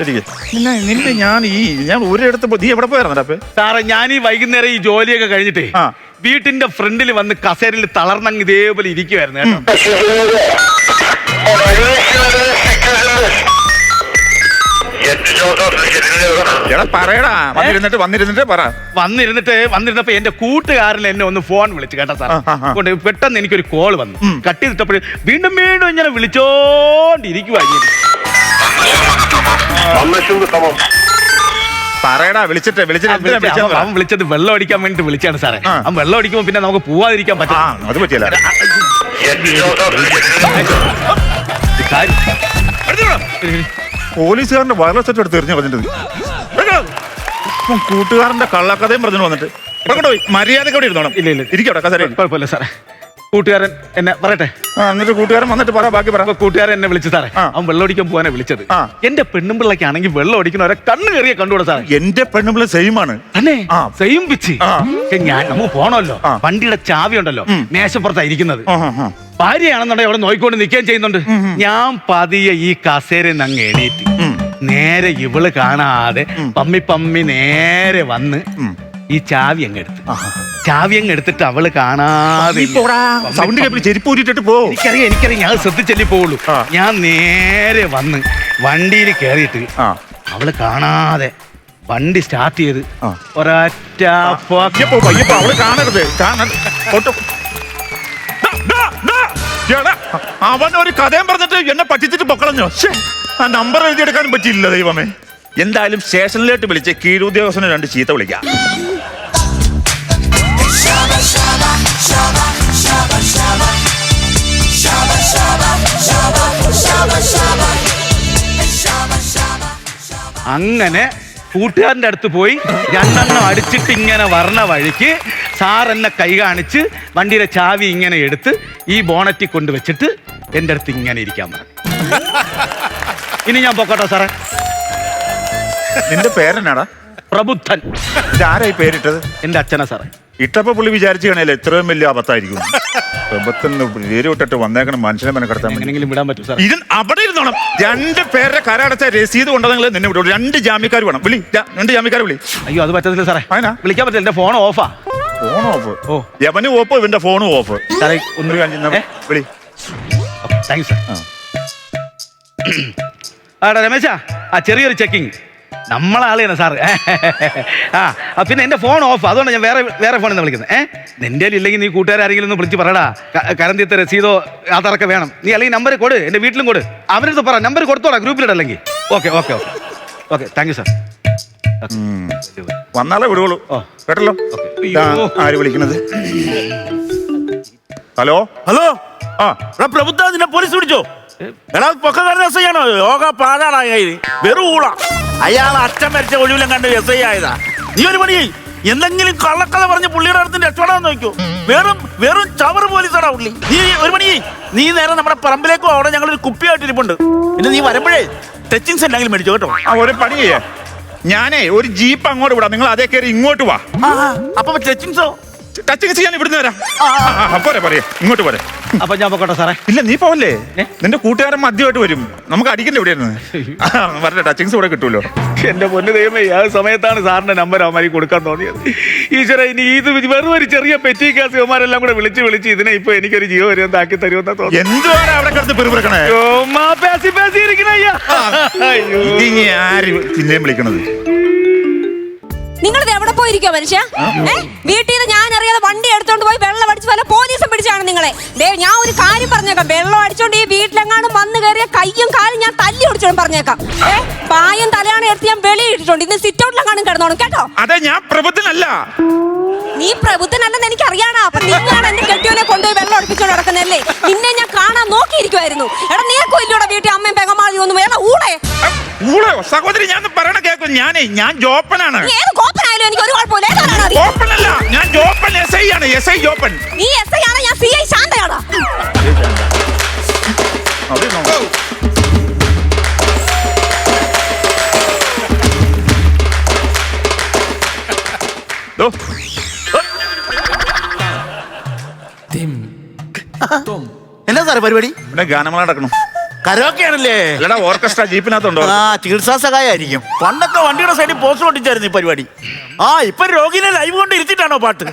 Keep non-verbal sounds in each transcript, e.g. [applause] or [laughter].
ശരിക്ക് നിന്നെ ഞാൻ ഈ ഞാൻ ഒരിടത്ത് പോ- നീ എവിടെ പോയായിരുന്നു അപ്പേ? സാറേ ഞാൻ ഈ വൈകുന്നേരം ഈ ജോലിയൊക്കെ കഴിഞ്ഞിട്ടേ ആ. വീട്ടിന്റെ ഫ്രണ്ടിൽ വന്ന് കസേരയിൽ തളർന്നങ്ങ് ഇതേപോലെ ഇരിക്കുവായിരുന്നു കേട്ടോ. എടാ പറയടാ. വന്നിരുന്നിട്ട് വന്നിരുന്നിട്ട് പറ. വന്നിരുന്നിട്ട് വന്നിരുന്നപ്പോ എന്റെ കൂട്ടുകാരൻ എന്നെ ഒന്ന് ഫോൺ വിളിച്ചു കേട്ടോ സാർ ആ, ആ, ആ. കൊണ്ട് പെട്ടെന്ന് എനിക്കൊരു കോൾ വന്നു. കട്ട് ചെയ്തിട്ടപ്പോൾ വീണ്ടും വീണ്ടും ഇങ്ങനെ. വിളിച്ചോണ്ടിരിക്കുവാ പറയടാ വിളിച്ചിട്ട് വിളിച്ചിട്ട് എന്തിനാ വിളിച്ചതെന്ന് പറ. അവൻ വിളിച്ചത് വെള്ളം അടിക്കാൻ വേണ്ടി വിളിച്ചാണ് സാറേ ആ. അവൻ വെള്ളം അടിക്കുമ്പോ പിന്നെ നമുക്ക് പോവാതിരിക്കാൻ ആ പറ്റും അത് പറ്റിയല്ല പോലീസുകാരന്റെ വയർലെസ് സെറ്റ് എടുത്ത് എറിഞ്ഞു പറഞ്ഞിട്ട്. ഇപ്പം കൂട്ടുകാരന്റെ കള്ളക്കഥയും പറഞ്ഞു വന്നിട്ട് ഇവിടെ കൊണ്ടുപോയി മര്യാദയ്ക്ക് അവിടെ ഇരുന്നോണം ഇല്ല, ഇല്ല. ഇരിക്കവിടെ കസേരയിൽ കുഴപ്പമില്ല സാറേ കൂട്ടുകാരൻ എന്നെ പറയട്ടെ ആ എന്നിട്ട് കൂട്ടുകാരൻ വന്നിട്ട് പറ ബാക്കി പറ അപ്പൊ കൂട്ടുകാരൻ എന്നെ വിളിച്ചു സാറേ ആ. അവൻ വെള്ളം അടിക്കാൻ പോകാനാ വിളിച്ചത് ആ. എന്റെ പെണ്ണുമ്പിള്ളക്കാണെങ്കിൽ വെള്ളം അടിക്കുന്നവരെ കണ്ണു കയറിയ കണ്ടുകൂടെ സാറേ എന്റെ പെണ്ണുമ്പിള്ള സെയിം ആണ് തന്നെ ആ. സെയിം പിച്ച് ആ. പക്ഷെ ഞാൻ നമുക്ക് പോണല്ലോ ആ. വണ്ടിയുടെ ചാവി ഉണ്ടല്ലോ മേശപ്പുറത്തായിരിക്കുന്നത് മേശപ്പുറത്താ ഇരിക്കുന്നത് ആ, ആ, ആ. ഭാര്യയാണെന്നുണ്ടെങ്കിൽ അവിടെ നോയിക്കൊണ്ട് നിൽക്കുകയും ചെയ്യുന്നുണ്ട് ഞാൻ പതിയെ ഈ കസേര അങ്ങ് എണീറ്റ് ഉം. നേരെ ഇവൾ കാണാതെ പമ്മി പമ്മി നേരെ വന്ന് ഉം. ഈ ചാവി അങ്ങ് എടുത്ത്. ചാവി അങ്ങ് എടുത്തിട്ട് അവൾ കാണാതെ സൗണ്ട് കേൾപ്പിൽ ചെരുപ്പ് ഊരിട്ടിട്ട് പോ. എനിക്കറിയാം എനിക്കറിയാം. ഞാൻ ശ്രദ്ധിച്ചല്ലേ പോവുള്ളൂ. ഞാൻ നേരെ വന്ന് വണ്ടിയിൽ കയറിയിട്ട് അവൾ കാണാതെ വണ്ടി സ്റ്റാർട്ട് ചെയ്ത് ഒരാറ്റ അവൾ കാണരുത്. അവൻ ഒരു കഥയും പറഞ്ഞിട്ട് എന്നെ പറ്റിച്ചിട്ട് പൊക്കളഞ്ഞോ? ആ നമ്പർ എഴുതിയെടുക്കാനും പറ്റിയില്ല ദൈവമേ. എന്തായാലും സ്റ്റേഷനിലോട്ട് വിളിച്ച് കീഴുദ്യോഗസ്ഥന് രണ്ട് ചീത്ത വിളിക്കാം. അങ്ങനെ കൂട്ടുകാരന്റെ അടുത്ത് പോയി രണ്ടെണ്ണം അടിച്ചിട്ട് ഇങ്ങനെ വരണ വഴിക്ക് സാർ എന്നെ കൈ കാണിച്ച് വണ്ടിയുടെ ചാവി ഇങ്ങനെ എടുത്ത് ഈ ബോണറ്റിൽ കൊണ്ടുവച്ചിട്ട് എന്റെ അടുത്ത് ഇങ്ങനെ ഇരിക്കാൻ പറഞ്ഞു. ഇനി ഞാൻ പൊക്കോട്ടോ സാറേ. നിന്റെ പേരെന്നാടാ? പ്രബുദ്ധൻ. ഇതാരായി പേരിട്ടത്? എന്റെ അച്ഛനാ സാറേ. ഇട്ടപ്പോ പുള്ളി വിചാരിച്ചു കാണല്ലേ എത്രയും വലിയ അബദ്ധമായിരിക്കും. വിട്ടിട്ട് വന്നേക്കണം മനുഷ്യനെ മെനക്കെടുത്താൻ വേണ്ടി. എങ്ങനെയെങ്കിലും വിടാൻ പറ്റും സാറേ. ഇത് അവിടെ ഇരുന്നോണം. രണ്ട് പേരുടെ കരടച്ച രസീത് കൊണ്ടെങ്കിൽ നിന്നെ വിടുള്ളൂ. രണ്ട് ജാമ്യക്കാർ വേണം. വിളി ജാ- രണ്ട് ജാമ്യക്കാർ വിളി. അയ്യോ അത് പറ്റത്തില്ല സാറേ. അതിനാ? വിളിക്കാൻ പറ്റില്ല എന്റെ ഫോൺ ഓഫാ. Phone off? ഓ. യവനും ഓഫ് ഇവന്റെ ഫോണും ഓഫ്. സാറേ ഒന്ന് കാര്യം ഏ? വിളി. Thank you sir. ആ. ആടാ രമേശാ. ആ ചെറിയൊരു ചെക്കിങ്. നമ്മളെ ആളെയാണ് സാറ് ആ ആ, പിന്നെ എന്റെ ഫോൺ ഓഫ്. അതുകൊണ്ട് ഞാൻ വേറെ വേറെ ഫോണിൽ നിന്ന് വിളിക്കുന്നത്. ഏഹ് നിന്റെ ഇല്ലെങ്കിൽ നീ കൂട്ടുകാരെങ്കിലും ഒന്ന് വിളിച്ച് പറയടാ. കരന്തിയത്തെ രസീതോ ആധാറൊക്കെ വേണം. നീ അല്ലെങ്കിൽ നമ്പർ കൊടു എന്റെ വീട്ടിലും കൊടു. അവരടുത്ത് പറ നമ്പർ കൊടുത്തോടാ ഗ്രൂപ്പിലിടല്ലെങ്കിൽ okay okay okay okay thank you sir വന്നാലേ വിടുകയുള്ളൂ ഓ. കേട്ടല്ലോ. ആര് വിളിക്കുന്നത്? ഹലോ? ഹലോ? ആ. എടാ നിന്നെ പോലീസ് പിടിച്ചോ? എടാ പൊക്കക്കാരൻ ആണോ യോഗ കയ്യിൽ വെറും ഊള. അയാൾ അച്ഛൻ മരിച്ച ഒഴിവിലും കണ്ട് എസ് ഐ ആയതാ. നീ ഒരു പണി എന്തെങ്കിലും കള്ളക്കഥ പറഞ്ഞ് പുള്ളിയുടെ അടുത്ത് രക്ഷപ്പെടാൻ നോക്കൂ. വെറും വെറും ചവർ പോലീസാടാ പുള്ളി. നീ ഒരു പണി നീ നേരെ നമ്മുടെ പറമ്പിലേക്കോ അവിടെ ഞങ്ങൾ ഒരു കുപ്പിയായിട്ട് ഇരിപ്പുണ്ട്. പിന്നെ നീ വരുമ്പോഴേ ടച്ചിങ്സ് എന്തെങ്കിലും മേടിച്ചു കേട്ടോ. ആ ഒരു പണി ചെയ്യേ. ഞാനേ ഒരു ജീപ്പ് അങ്ങോട്ട് വിടാം. നിങ്ങൾ അതേ കയറി ഇങ്ങോട്ട് വാ. അപ്പൊ ടച്ചിങ്സോ ടച്ചിങ്സ് ഞാൻ ഇവിടുന്ന് വരാം. പോരെ പോരെ. ഇങ്ങോട്ട് പോരെ. അപ്പം ഞാൻ പോകട്ടെ സാറേ. ഇല്ല നീ പോവല്ലേ? നിന്റെ കൂട്ടുകാരൻ മദ്യമായിട്ട് വരും. നമുക്ക് അടിക്കണ്ട എവിടെയായിരുന്നു വരട്ടെ ടച്ചിങ്സ് ഇവിടെ കിട്ടുമല്ലോ എന്റെ പൊന്നു ദൈവമേ ആ സമയത്താണ് സാറിന്റെ നമ്പർ അവന്മാരി കൊടുക്കാൻ തോന്നിയത്. ഈശ്വര ഇനി ഇത് വെറും ഒരു ചെറിയ പെറ്റി കേസ് ഇവന്മാരെല്ലാം കൂടെ വിളിച്ച് വിളിച്ച് ഇതിനെ ഇപ്പൊ എനിക്കൊരു ജീവ വരും താക്കി തരുമെന്നാ തോന്നുന്നു എന്തുവാണ് അവിടെ കിടന്ന് പെരുപിറക്കണേ പേസി പേസി ഇരിക്കണ അയ്യാ. അയ്യോ. ഇനി ആര് വിളിക്കണത്? നിങ്ങൾ എവിടെ പോയിരിക്കോ മനുഷ്യ? വീട്ടിൽ നിന്ന് ഞാൻ അറിയാതെ വണ്ടി എടുത്തോണ്ട് പോയി വെള്ളം അടിച്ച് വല്ല പോലീസും പിടിച്ചാണ് നിങ്ങളെ. ദേ ഞാൻ ഒരു കാര്യം പറഞ്ഞേക്കാം. വെള്ളം അടിച്ചോണ്ട് ഈ വീട്ടിലെങ്ങാനും വന്ന് കയറിയ കയ്യും കാലും ഞാൻ തല്ലി ഓടിച്ചോളും പറഞ്ഞേക്കാം. ഏ? പായും തലയാണ് എടുത്ത് ഞാൻ വെളിയിട്ടിട്ടുണ്ട് ഇന്ന് സിറ്റ് ഔട്ടിലെങ്ങാനും കിടന്നോണം കേട്ടോ? അതെ ഞാൻ പ്രഭുത്തിനല്ല നീ പ്രബുദ്ധനല്ലെന്ന് എനിക്ക് അറിയാടാ അപ്പൊ നിങ്ങളാണ് എന്റെ കെട്ടിയോനെ കൊണ്ടുപോയി വെള്ളം ഒളിപ്പിച്ചോണ്ട് നടക്കുന്നല്ലേ നിന്നെ ഞാൻ കാണാൻ നോക്കിയിരിക്കുമായിരുന്നു എടാ നീക്കും ഇല്ലയോടെ വീട്ടിൽ അമ്മയും പെങ്ങമാതി ഒന്നും വേണം ഊടെ. ഊളേ സഹോദരി ഞാൻ പറയണ കേക്കും ഞാനേ ഞാൻ ജോപ്പനാണ്. ഏത് എനിക്ക് ഒരു കുഴപ്പമില്ല ഞാൻ ജോപ്പൻ എസ് ഐ ആണ്. S I Joppan. നീ എസ് ഐ ആണ് ഞാൻ സി ഐ. ദോ, എന്നാ സാറേ പരിപാടി? ഇവിടെ ഗാനമേള നടക്കണം? കരോക്കെയാണല്ലേ? അല്ലടാ ഓർക്കസ്ട്ര ജീപ്പിനകത്തുണ്ടോ? ആ ചികിത്സാ സഹായമായിരിക്കും പണ്ടൊക്കെ വണ്ടിയുടെ സൈഡിൽ പോസ്റ്റർ ഒട്ടിച്ചായിരുന്നു ഈ പരിപാടി. ആ ഇപ്പൊ രോഗിനെ ലൈവ് കൊണ്ട് ഇരുത്തിട്ടാണോ പാട്ട്?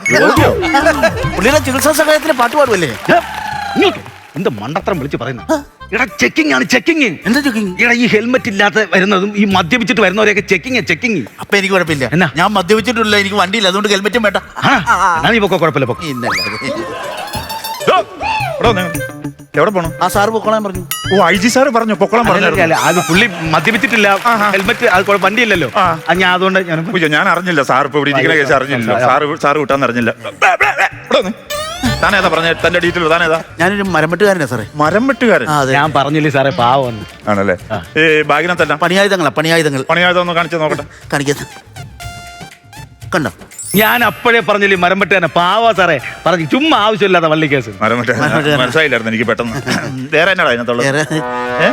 പുള്ളിയുടെ ചികിത്സാ സഹായത്തിന് പാട്ട് പാടുമല്ലേ. എന്ത് മണ്ടത്തരം വിളിച്ച് പറയുന്നത് എടാ ചെക്കിംഗ് ആണ് ചെക്കിംഗ് എന്താ ചെക്കിംഗ് എടാ ഈ ഹെൽമെറ്റ് ഇല്ലാത്ത വരുന്നതും ഈ മദ്യപിച്ചിട്ട് വരുന്നവരെയൊക്കെ ചെക്കിംഗ് ചെക്കിംഗ് അപ്പൊ എനിക്ക് കുഴപ്പമില്ല. എന്നാ? ഞാൻ മദ്യപിച്ചിട്ടില്ല എനിക്ക് വണ്ടിയില്ല. അതുകൊണ്ട് ഹെൽമെറ്റും വേണ്ട. നീ പൊക്കോ കുഴപ്പമില്ല പൊക്കോ. എവിടെ വന്നേ? എവിടെ പോണം? ആ സാറ് പൊക്കോളാൻ പറഞ്ഞു. ഓ ഐ ജി സാറ് പറഞ്ഞു? പൊക്കോളാൻ പറഞ്ഞു അല്ല, അത് പുള്ളി മദ്യപിച്ചിട്ടില്ല. ഹെൽമെറ്റ് അത് വണ്ടി വണ്ടിയില്ലല്ലോ. ആ. ഞാൻ അതുകൊണ്ട് ഞാൻ ഉയ്യോ, ഞാൻ അറിഞ്ഞില്ല സാർ ഇപ്പൊ ഇവിടെ ഇരിക്കുന്ന കേസ് അറിഞ്ഞില്ല. സാറ് സാറ് വിട്ടാന്ന് അറിഞ്ഞില്ല. ഇവിടെ വന്നേ. താനേതാ പറഞ്ഞ? തന്റെ ഡീറ്റെയിൽ താനേതാ? ഞാനൊരു മരംവെട്ടുകാരനാ സാറേ. മരം വെട്ടുകാരൻ ആ അതെ. ഞാൻ പറഞ്ഞില്ലേ സാറേ പാവം ആണല്ലേ? ഈ ബാഗിനകത്തല്ല? പണിയായുധങ്ങളാ പണിയായുധങ്ങൾ. പണിയായതൊന്ന് കാണിച്ചു നോക്കട്ടെ. കണ്ടോ? ഞാൻ അപ്പോഴേ പറഞ്ഞില്ലേ മരം പാവാ പാവ സാറേ. പറഞ്ഞു ചുമ്മാ ആവശ്യമില്ലാത്ത വള്ളി കേസ് മനസ്സിലായില്ലായിരുന്നു എനിക്ക് പെട്ടെന്ന്. [laughs] വേറെ എന്നാടാ അതിനകത്തുള്ളത്? വേറെ ഏ?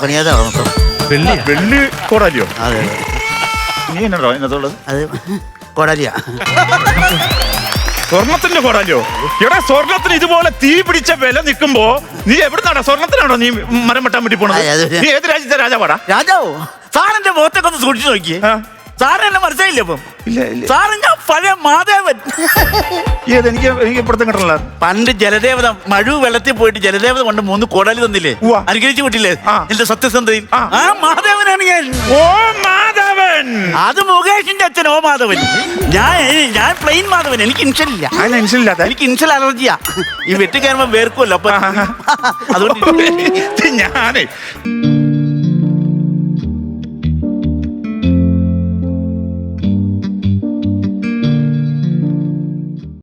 പണിയായുധമാണ് മൊത്തം വെള്ളിയാ വെള്ളി. കോടാലിയോ? അതെ നീ എന്നാടോ അതിനകത്തുള്ളത്? അത് കോടാലിയാ. സ്വർണത്തിന്റെ കോടാലിയോ? ഇവിടെ സ്വർണത്തിന് ഇതുപോലെ തീ പിടിച്ച വില നിൽക്കുമ്പോ നീ എവിടുന്നാടാ? സ്വർണത്തിനാണോ നീ മരം വെട്ടാൻ വേണ്ടി പോണത്? അത്. നീ ഏത് രാജ്യത്തെ രാജാവാടാ? രാജാവോ? സാറിന്റെ മുഖത്തൊക്കെ ഒന്ന് സൂക്ഷിച്ചു നോക്കിയേ. ആ. സാറിന് എന്നെ മനസ്സിലായില്ലേ അപ്പം? ഇല്ല ഇല്ല. സാറ് ഞാൻ പഴയ മാധവൻ. ഏത് എനിക്ക് എനിക്ക് ഇപ്പുറത്തും കിട്ടണല്ലോ പണ്ട് ജലദേവത മഴു വെള്ളത്തിൽ പോയിട്ട് ജലദേവത കൊണ്ട് മൂന്ന് കോടാലി തന്നില്ലേ? ഉവ്വ. അനുഗ്രഹിച്ചു വിട്ടില്ലേ? ആ. എന്റെ സത്യസന്ധതയിൽ. ആ. ആ മാധവനാണ് ഞാൻ. ഓ മാധവൻ. അത് മുകേഷിന്റെ അച്ഛൻ ഓ മാധവൻ. ഞാൻ ഞാൻ പ്ലെയിൻ മാധവൻ. എനിക്ക് ഇൻഷൽ ഇല്ല. അതിന് ഇൻഷനില്ലാത്ത എനിക്ക് ഇൻഷൽ അലർജിയാ ഈ വെട്ടി കയറുമ്പോ വേർക്കുമല്ലോ അപ്പൊ അതുകൊണ്ട് ഞാനേ.